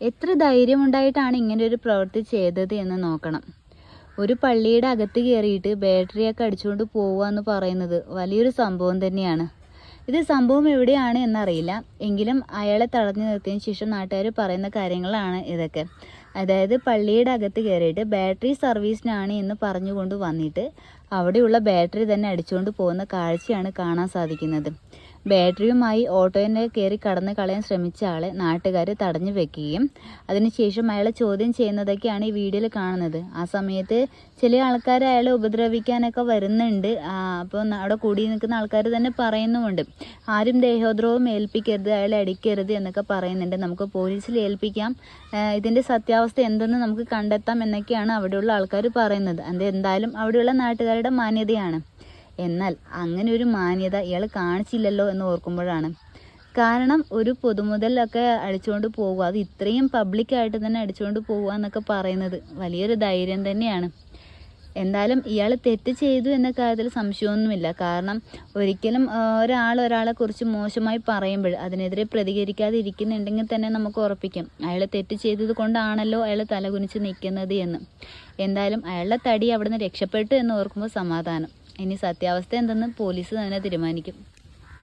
എത്ര ധൈര്യമുണ്ടായിട്ടാണ് ഇങ്ങനെ ഒരു പ്രവൃത്തി ചെയ്തത് എന്ന് നോക്കണം. ഒരു പള്ളിയുടെ അകത്ത് കയറിയിട്ട് ബാറ്ററിയൊക്കെ അടിച്ചുകൊണ്ട് പോവുക എന്ന് പറയുന്നത് വലിയൊരു സംഭവം തന്നെയാണ്. ഇത് സംഭവം എവിടെയാണ് എന്നറിയില്ല. എങ്കിലും അയാളെ തടഞ്ഞു നിർത്തിയതിന് ശേഷം നാട്ടുകാർ പറയുന്ന കാര്യങ്ങളാണ് ഇതൊക്കെ. അതായത് പള്ളിയുടെ അകത്ത് കയറിയിട്ട് ബാറ്ററി സർവീസിനാണ് എന്ന് പറഞ്ഞുകൊണ്ട് വന്നിട്ട് അവിടെയുള്ള ബാറ്ററി തന്നെ അടിച്ചുകൊണ്ട് പോകുന്ന കാഴ്ചയാണ് കാണാൻ സാധിക്കുന്നത്. ബാറ്ററിയുമായി ഓട്ടോയിനെ കയറി കടന്നു കളയാൻ ശ്രമിച്ച ആളെ നാട്ടുകാർ തടഞ്ഞു വെക്കുകയും അതിനുശേഷം അയാളെ ചോദ്യം ചെയ്യുന്നതൊക്കെയാണ് ഈ വീഡിയോയിൽ കാണുന്നത്. ആ സമയത്ത് ചില ആൾക്കാർ അയാളെ ഉപദ്രവിക്കാനൊക്കെ വരുന്നുണ്ട്. അപ്പോൾ അവിടെ കൂടി നിൽക്കുന്ന ആൾക്കാർ തന്നെ പറയുന്നുമുണ്ട്. ആരും ദേഹോദ്രവം ഏൽപ്പിക്കരുത് അയാളെ അടിക്കരുത് എന്നൊക്കെ പറയുന്നുണ്ട്. നമുക്ക് പോലീസിൽ ഏൽപ്പിക്കാം. ഇതിന്റെ സത്യാവസ്ഥ എന്തെന്ന് നമുക്ക് കണ്ടെത്താം എന്നൊക്കെയാണ് അവിടെയുള്ള ആൾക്കാർ പറയുന്നത്. അത് എന്തായാലും അവിടെയുള്ള നാട്ടുകാരുടെ മാന്യതയാണ്. എന്നാൽ അങ്ങനെ ഒരു മാന്യത ഇയാൾ കാണിച്ചില്ലല്ലോ എന്ന് ഓർക്കുമ്പോഴാണ്. കാരണം ഒരു പൊതുമുതലൊക്കെ അടിച്ചുകൊണ്ട് പോകുക അത് ഇത്രയും പബ്ലിക്കായിട്ട് തന്നെ അടിച്ചുകൊണ്ട് പോകുക എന്നൊക്കെ പറയുന്നത് വലിയൊരു ധൈര്യം തന്നെയാണ്. എന്തായാലും ഇയാൾ തെറ്റ് ചെയ്തു എന്ന കാര്യത്തിൽ സംശയമൊന്നുമില്ല. കാരണം ഒരിക്കലും ഒരാൾ ഒരാളെ കുറിച്ച് മോശമായി പറയുമ്പോൾ അതിനെതിരെ പ്രതികരിക്കാതെ ഇരിക്കുന്നുണ്ടെങ്കിൽ തന്നെ നമുക്ക് ഉറപ്പിക്കാം. അയാൾ തെറ്റ് ചെയ്തത് കൊണ്ടാണല്ലോ അയാൾ തലകുനിച്ച് നിൽക്കുന്നത് എന്ന്. എന്തായാലും അയാളുടെ തടി അവിടുന്ന് രക്ഷപ്പെട്ടു എന്ന് ഓർക്കുമ്പോൾ സമാധാനം. ഇനി സത്യാവസ്ഥ എന്തെന്ന് പോലീസ് തന്നെ തീരുമാനിക്കും.